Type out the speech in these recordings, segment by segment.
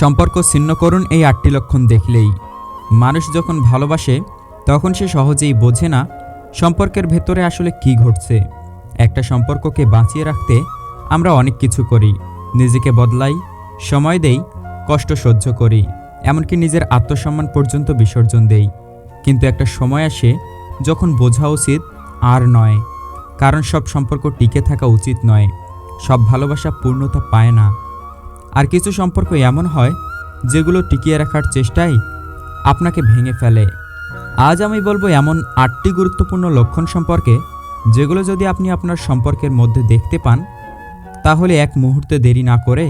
সম্পর্ক ছিন্ন করুন এই আটটি লক্ষণ দেখলেই। মানুষ যখন ভালোবাসে, তখন সে সহজেই বোঝে না সম্পর্কের ভেতরে আসলে কি ঘটছে। একটা সম্পর্ককে বাঁচিয়ে রাখতে আমরা অনেক কিছু করি। নিজেকে বদলাই, সময় দেই, কষ্ট সহ্য করি, এমনকি নিজের আত্মসম্মান পর্যন্ত বিসর্জন দেই। কিন্তু একটা সময় আসে যখন বোঝা উচিত আর নয়। কারণ সব সম্পর্ক টিকে থাকা উচিত নয়। সব ভালোবাসা পূর্ণতা পায় না। আর কিছু সম্পর্ক এমন হয় যেগুলো টিকিয়ে রাখার চেষ্টাই আপনাকে ভেঙে ফেলে। আজ আমি বলব এমন আটটি গুরুত্বপূর্ণ লক্ষণ সম্পর্কে যেগুলো যদি আপনি আপনার সম্পর্কের মধ্যে দেখতে পান, তাহলে এক মুহূর্তে দেরি না করে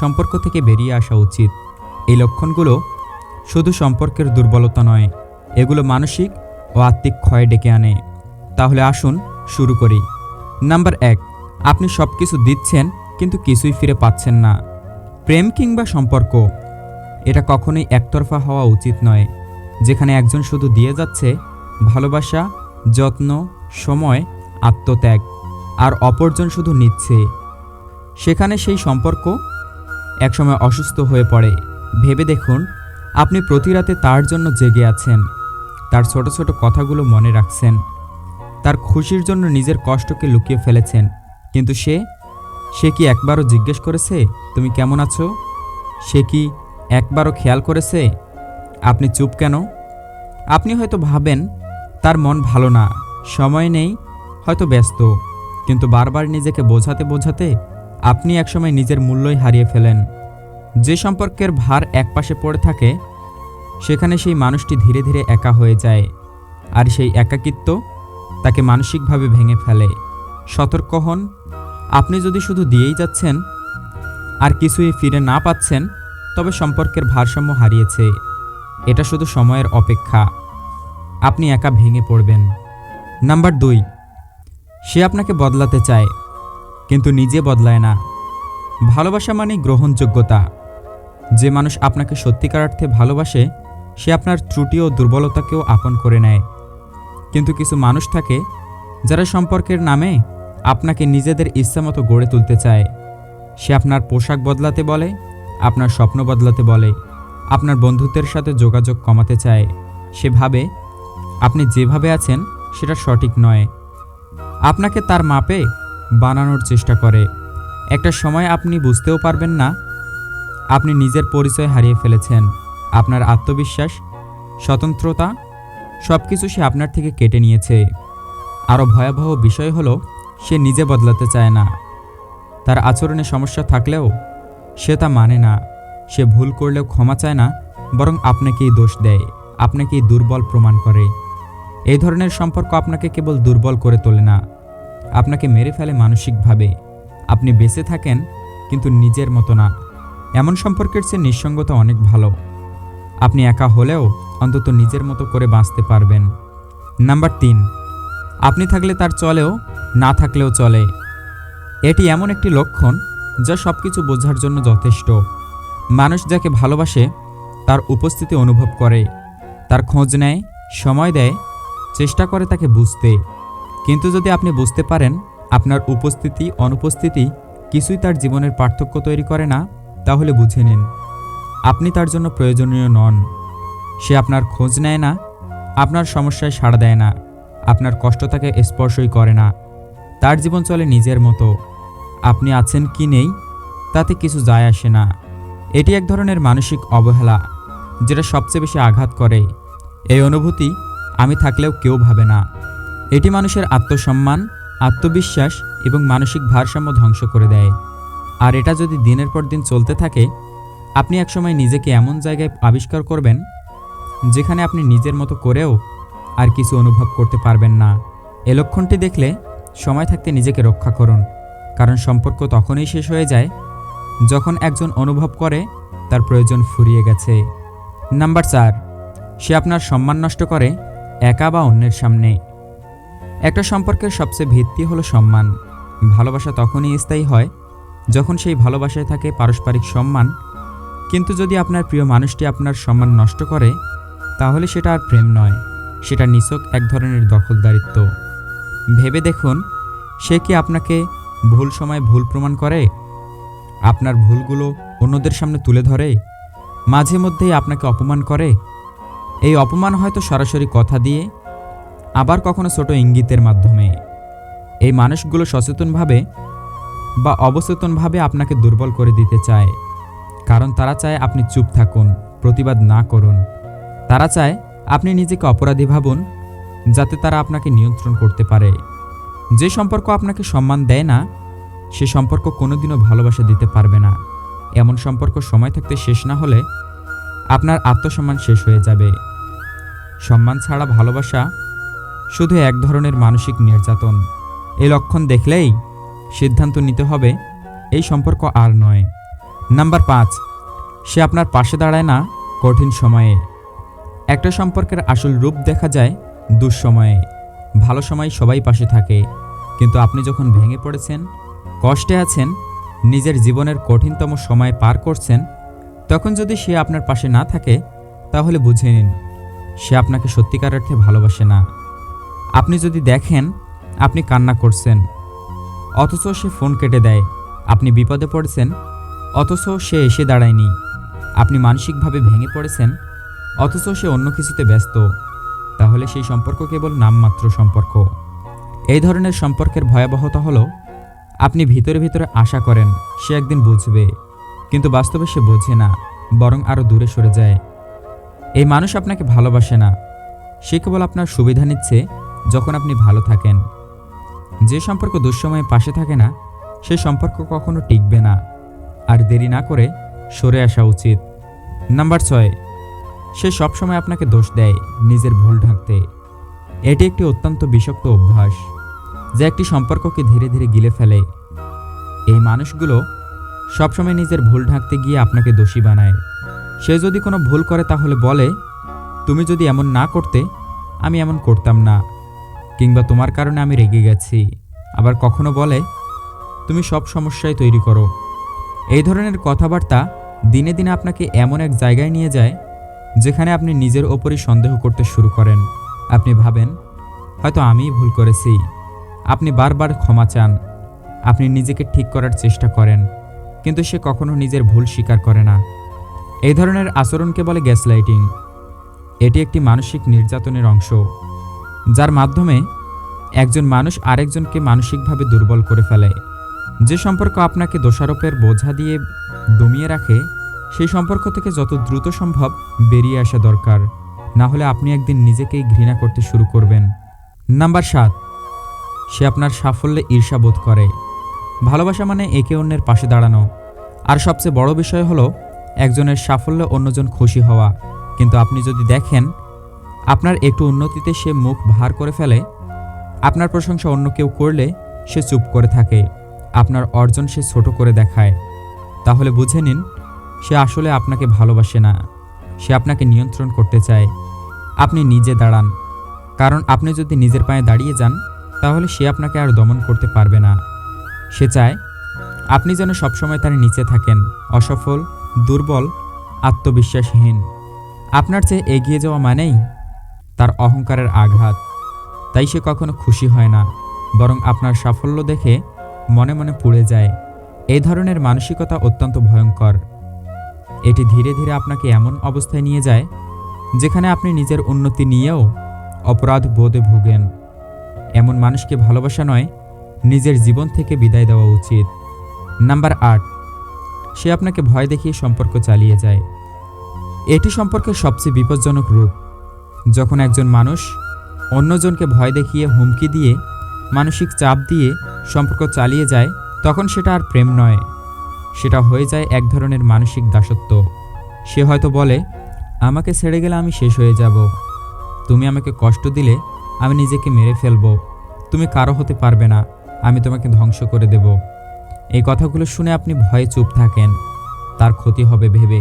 সম্পর্ক থেকে বেরিয়ে আসা উচিত। এই লক্ষণগুলো শুধু সম্পর্কের দুর্বলতা নয়, এগুলো মানসিক ও আত্মিক ক্ষয় ডেকে আনে। তাহলে আসুন শুরু করি। নাম্বার এক, আপনি সব কিছু দিচ্ছেন কিন্তু কিছুই ফিরে পাচ্ছেন না। প্রেম কিংবা সম্পর্ক, এটা কখনোই একতরফা হওয়া উচিত নয়। যেখানে একজন শুধু দিয়ে যাচ্ছে, ভালোবাসা, যত্ন, সময়, আত্মত্যাগ, আর অপরজন শুধু নিচ্ছে। সেখানে সেই সম্পর্ক একসময় অসুস্থ হয়ে পড়ে। ভেবে দেখুন, আপনি প্রতি রাতে তার জন্য জেগে আছেন, তার ছোট ছোট কথাগুলো মনে রাখছেন, তার খুশির জন্য নিজের কষ্টকে লুকিয়ে ফেলেছেন, কিন্তু সে সে কি একবারও জিজ্ঞেস করেছে, তুমি কেমন আছো? সে কি একবারও খেয়াল করেছে, আপনি চুপ কেন? আপনি হয়তো ভাবেন, তার মন ভালো না, সময় নেই, হয়তো ব্যস্ত, কিন্তু বারবার নিজেকে বোঝাতে বোঝাতে আপনি একসময় নিজের মূল্যই হারিয়ে ফেলেন। যে সম্পর্কের ভার একপাশে পড়ে থাকে, সেখানে সেই মানুষটি ধীরে ধীরে একা হয়ে যায়, আর সেই একাকিত্ব তাকে মানসিকভাবে ভেঙে ফেলে। সতর্ক হন আপনি যদি শুধু দিয়েই যাচ্ছেন আর কিছুই ফিরে না পাচ্ছেন, তবে সম্পর্কের ভারসাম্য হারিয়েছে। এটা শুধু সময়ের অপেক্ষা। আপনি একা ভেঙে পড়বেন। নাম্বার দুই, সে আপনাকে বদলাতে চায়, কিন্তু নিজে বদলায় না। ভালোবাসা মানে গ্রহণযোগ্যতা। যে মানুষ আপনাকে সত্যিকার অর্থে ভালোবাসে, সে আপনার ত্রুটি ও দুর্বলতাকেও আপন করে নেয়। কিন্তু কিছু মানুষ থাকে, যারা সম্পর্কের নামে আপনাকে নিজেদের ইচ্ছামতো গড়ে তুলতে চায়। সে আপনার পোশাক বদলাতে বলে, আপনার স্বপ্ন বদলাতে বলে, আপনার বন্ধুত্বের সাথে যোগাযোগ কমাতে চায়। সে ভাবে, আপনি যেভাবে আছেন, সেটা সঠিক নয়। আপনাকে তার মাপে বানানোর চেষ্টা করে। একটা সময় আপনি বুঝতেও পারবেন না, আপনি নিজের পরিচয় হারিয়ে ফেলেছেন, আপনার আত্মবিশ্বাস, স্বতন্ত্রতা সব কিছু সে আপনার থেকে কেটে নিয়েছে। আরও ভয়াবহ বিষয় হলো সে নিজে বদলাতে চায় না। তার আচরণে সমস্যা থাকলেও সে তা মানে না। সে ভুল করলেও ক্ষমা চায় না, বরং আপনাকেই দোষ দেয়, আপনাকেই দুর্বল প্রমাণ করে। এই ধরনের সম্পর্ক আপনাকে কেবল দুর্বল করে তোলে না। আপনাকে মেরে ফেলে মানসিকভাবে। আপনি বেঁচে থাকেন, কিন্তু নিজের মতো না। এমন সম্পর্কের চেয়ে নিঃসঙ্গতা অনেক ভালো। আপনি একা হলেও অন্তত নিজের মতো করে বাঁচতে পারবেন। নাম্বার তিন আপনি থাকলে তার চলেও, না থাকলেও চলে। এটি এমন একটি লক্ষণ যা সব কিছু বোঝার জন্য যথেষ্ট। মানুষ যাকে ভালোবাসে, তার উপস্থিতি অনুভব করে, তার খোঁজ নেয়, সময় দেয়, চেষ্টা করে তাকে বুঝতে। কিন্তু যদি আপনি বুঝতে পারেন, আপনার উপস্থিতি, অনুপস্থিতি কিছুই তার জীবনের পার্থক্য তৈরি করে না, তাহলে বুঝে নিন, আপনি তার জন্য প্রয়োজনীয় নন। সে আপনার খোঁজ নেয় না, আপনার সমস্যায় সাড়া দেয় না। আপনার কষ্ট তাকে স্পর্শই করে না। তার জীবন চলে নিজের মতো। আপনি আছেন কি নেই, তাতে কিছু যায় আসে না। এটি এক ধরনের মানসিক অবহেলা, যেটা সবচেয়ে বেশি আঘাত করে। এই অনুভূতি আমি থাকলেও কেউ ভাবে না। এটি মানুষের আত্মসম্মান, আত্মবিশ্বাস এবং মানসিক ভারসাম্য ধ্বংস করে দেয়। আর এটা যদি দিনের পর দিন চলতে থাকে, আপনি একসময় নিজেকে এমন জায়গায় আবিষ্কার করবেন, যেখানে আপনি নিজের মতো করেও আর কিছু অনুভব করতে পারবেন না। এ লক্ষণটি দেখলে সময় থাকতে নিজেকে রক্ষা করুন, কারণ সম্পর্ক তখনই শেষ হয়ে যায় যখন একজন অনুভব করে, তার প্রয়োজন ফুরিয়ে গেছে। নাম্বার চার, সে আপনার সম্মান নষ্ট করে একা বা অন্যের সামনে। একটা সম্পর্কের সবচেয়ে ভিত্তি হলো সম্মান। ভালোবাসা তখনই স্থায়ী হয় যখন সেই ভালোবাসায় থাকে পারস্পরিক সম্মান। কিন্তু যদি আপনার প্রিয় মানুষটি আপনার সম্মান নষ্ট করে, তাহলে সেটা আর প্রেম নয়। সেটা নিছক এক ধরনের দখলদারিত্ব। ভেবে দেখুন, সে কি আপনাকে ভুল সময় ভুল প্রমাণ করে? আপনার ভুলগুলো অন্যদের সামনে তুলে ধরে? মাঝে মধ্যেই আপনাকে অপমান করে? এই অপমান হয়তো সরাসরি কথা দিয়ে, আবার কখনো ছোট ইঙ্গিতের মাধ্যমে। এই মানুষগুলো সচেতনভাবে বা অবচেতনভাবে আপনাকে দুর্বল করে দিতে চায়। কারণ তারা চায় আপনি চুপ থাকুন, প্রতিবাদ না করুন। তারা চায় আপনি নিজেকে অপরাধী ভাবুন, যাতে তারা আপনাকে নিয়ন্ত্রণ করতে পারে। যে সম্পর্ক আপনাকে সম্মান দেয় না, সে সম্পর্ক কোনোদিনও ভালোবাসা দিতে পারবে না। এমন সম্পর্ক সময় থাকতে শেষ না হলে আপনার আত্মসম্মান শেষ হয়ে যাবে। সম্মান ছাড়া ভালোবাসা শুধু এক ধরনের মানসিক নির্যাতন। এই লক্ষণ দেখলেই সিদ্ধান্ত নিতে হবে, এই সম্পর্ক আর নয়। নাম্বার পাঁচ, সে আপনার পাশে দাঁড়ায় না কঠিন সময়ে। একটা সম্পর্কের আসল রূপ দেখা যায় দুঃসময়ে। ভালো সময় সবাই পাশে থাকে। কিন্তু আপনি যখন ভেঙে পড়েছেন, কষ্টে আছেন, নিজের জীবনের কঠিনতম সময় পার করছেন, তখন যদি সে আপনার পাশে না থাকে, তাহলে বুঝে নিন, সে আপনাকে সত্যিকার অর্থে ভালোবাসে না। আপনি যদি দেখেন, আপনি কান্না করছেন, অথচ সে ফোন কেটে দেয়, আপনি বিপদে পড়েছেন, অথচ সে এসে দাঁড়ায়নি, আপনি মানসিকভাবে ভেঙে পড়েছেন অথচ সে অন্য কিছুতে ব্যস্ত। তাহলে সেই সম্পর্ক কেবল নামমাত্র সম্পর্ক। এই ধরনের সম্পর্কের ভয়াবহতা হলো, আপনি ভিতরে ভিতরে আশা করেন, সে একদিন বুঝবে। কিন্তু বাস্তবে সে বোঝে না, বরং আরও দূরে সরে যায়। এই মানুষ আপনাকে ভালোবাসে না। সে কেবল আপনার সুবিধা নিচ্ছে যখন আপনি ভালো থাকেন। যে সম্পর্ক দুঃসময়ে পাশে থাকে না, সে সম্পর্ক কখনো টিকবে না। আর দেরি না করে সরে আসা উচিত। নাম্বার ছয়। সে সবসময় আপনাকে দোষ দেয় নিজের ভুল ঢাকতে। এটি একটি অত্যন্ত বিষাক্ত অভ্যাস, যা একটি সম্পর্ককে ধীরে ধীরে গিলে ফেলে। এই মানুষগুলো সবসময় নিজের ভুল ঢাকতে গিয়ে আপনাকে দোষী বানায়। সে যদি কোনো ভুল করে তাহলে বলে, তুমি যদি এমন না করতে, আমি এমন করতাম না। কিংবা তোমার কারণে আমি রেগে গেছি। আবার কখনো বলে, তুমি সব সমস্যায় তৈরি করো। এই ধরনের কথাবার্তা দিনে দিনে আপনাকে এমন এক জায়গায় নিয়ে যায় যেখানে আপনি নিজের ওপরই সন্দেহ করতে শুরু করেন। আপনি ভাবেন, হয়তো আমিই ভুল করেছি। আপনি বারবার ক্ষমা চান। আপনি নিজেকে ঠিক করার চেষ্টা করেন, কিন্তু সে কখনো নিজের ভুল স্বীকার করে না। এই ধরনের আচরণকে বলে গ্যাসলাইটিং এটি একটি মানসিক নির্যাতনের অংশ, যার মাধ্যমে একজন মানুষ আরেকজনকে মানসিকভাবে দুর্বল করে ফেলে। যে সম্পর্ক আপনাকে দোষারোপের বোঝা দিয়ে দমিয়ে রাখে সেই সম্পর্ক থেকে যত দ্রুত সম্ভব বেরিয়ে আসা দরকার। না হলে আপনি একদিন নিজেকেই ঘৃণা করতে শুরু করবেন। নাম্বার সাত, সে আপনার সাফল্যে ঈর্ষা বোধ করে। ভালোবাসা মানে একে অন্যের পাশে দাঁড়ানো। আর সবচেয়ে বড় বিষয় হলো একজনের সাফল্যে অন্যজন খুশি হওয়া। কিন্তু আপনি যদি দেখেন আপনার একটু উন্নতিতে সে মুখ ভার করে ফেলে, আপনার প্রশংসা অন্য কেউ করলে সে চুপ করে থাকে। আপনার অর্জন সে ছোট করে দেখায়। তাহলে বুঝে নিন সে আসলে আপনাকে ভালোবাসে না। সে আপনাকে নিয়ন্ত্রণ করতে চায়। আপনি নিজে দাঁড়ান। কারণ আপনি যদি নিজের পায়ে দাঁড়িয়ে যান, তাহলে সে আপনাকে আর দমন করতে পারবে না। সে চায়, আপনি যেন সবসময় তার নিচে থাকেন, অসফল, দুর্বল, আত্মবিশ্বাসহীন। আপনার চেয়ে এগিয়ে যাওয়া মানেই তার অহংকারের আঘাত। তাই সে কখনো খুশি হয় না, বরং আপনার সাফল্য দেখে মনে মনে পুড়ে যায়। এই ধরনের মানসিকতা অত্যন্ত ভয়ঙ্কর। এটি ধীরে ধীরে আপনাকে এমন অবস্থায় নিয়ে যায়, যেখানে আপনি নিজের উন্নতি নিয়েও অপরাধ বোধে ভোগেন। এমন মানুষকে ভালোবাসা নয়, নিজের জীবন থেকে বিদায় দেওয়া উচিত। নাম্বার আট, সে আপনাকে ভয় দেখিয়ে সম্পর্ক চালিয়ে যায়। এটি সম্পর্কের সবচেয়ে বিপজ্জনক রূপ। যখন একজন মানুষ অন্যজনকে ভয় দেখিয়ে হুমকি দিয়ে, মানসিক চাপ দিয়ে সম্পর্ক চালিয়ে যায়, তখন সেটা আর প্রেম নয়। সেটা হয়ে যায় এক ধরনের মানসিক দাসত্ব। সে হয়তো বলে, আমাকে ছেড়ে গেলে আমি শেষ হয়ে যাব। তুমি আমাকে কষ্ট দিলে আমি নিজেকে মেরে ফেলব। তুমি কারও হতে পারবে না, আমি তোমাকে ধ্বংস করে দেব। এই কথাগুলো শুনে আপনি ভয়ে চুপ থাকেন। তার ক্ষতি হবে ভেবে।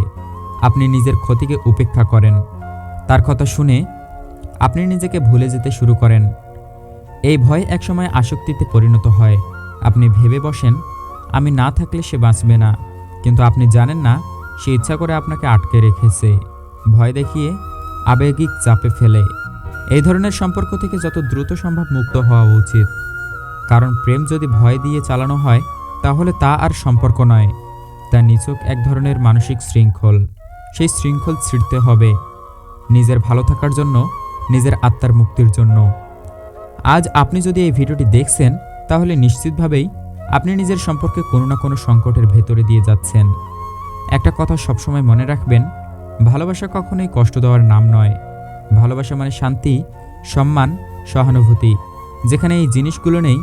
আপনি নিজের ক্ষতিকে উপেক্ষা করেন। তার কথা শুনে আপনি নিজেকে ভুলে যেতে শুরু করেন। এই ভয় একসময় আসক্তিতে পরিণত হয়। আপনি ভেবে বসেন আমি না থাকলে সে বাঁচবে না। কিন্তু আপনি জানেন না, সে ইচ্ছা করে আপনাকে আটকে রেখেছে। ভয় দেখিয়ে আবেগিক চাপে ফেলে। এই ধরনের সম্পর্ক থেকে যত দ্রুত সম্ভব মুক্ত হওয়া উচিত। কারণ প্রেম যদি ভয় দিয়ে চালানো হয়, তাহলে তা আর সম্পর্ক নয়। তা নিছক এক ধরনের মানসিক শৃঙ্খল। সেই শৃঙ্খল ছিঁড়তে হবে। নিজের ভালো থাকার জন্য, নিজের আত্মার মুক্তির জন্য। আজ আপনি যদি এই ভিডিওটি দেখছেন, তাহলে নিশ্চিতভাবেই আপনি নিজের সম্পর্কে কোনো না কোনো সংকটের ভেতরে দিয়ে যাচ্ছেন। একটা কথা সবসময় মনে রাখবেন, ভালোবাসা কখনোই কষ্ট দেওয়ার নাম নয়। ভালোবাসা মানে শান্তি, সম্মান, সহানুভূতি। যেখানে এই জিনিসগুলো নেই,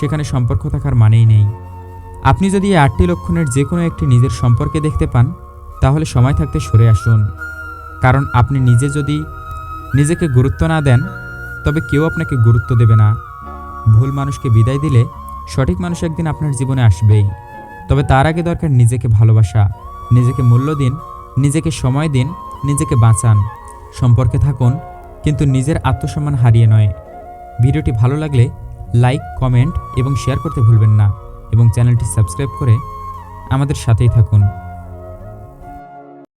সেখানে সম্পর্ক থাকার মানেই নেই। আপনি যদি এই আটটি লক্ষণের যে কোনো একটি নিজের সম্পর্কে দেখতে পান, তাহলে সময় থাকতে সরে আসুন। কারণ আপনি নিজে যদি নিজেকে গুরুত্ব না দেন, তবে কেউ আপনাকে গুরুত্ব দেবে না। ভুল মানুষকে বিদায় দিলে সঠিক মানুষ একদিন আপনার জীবনে আসবেই। তবে তার আগে দরকার নিজেকে ভালোবাসা, নিজেকে মূল্য দিন, নিজেকে সময় দিন, নিজেকে বাঁচান। সম্পর্কে থাকুন, কিন্তু নিজের আত্মসম্মান হারিয়ে নয়। ভিডিওটি ভালো লাগলে লাইক, কমেন্ট এবং শেয়ার করতে ভুলবেন না এবং চ্যানেলটি সাবস্ক্রাইব করে আমাদের সাথেই থাকুন।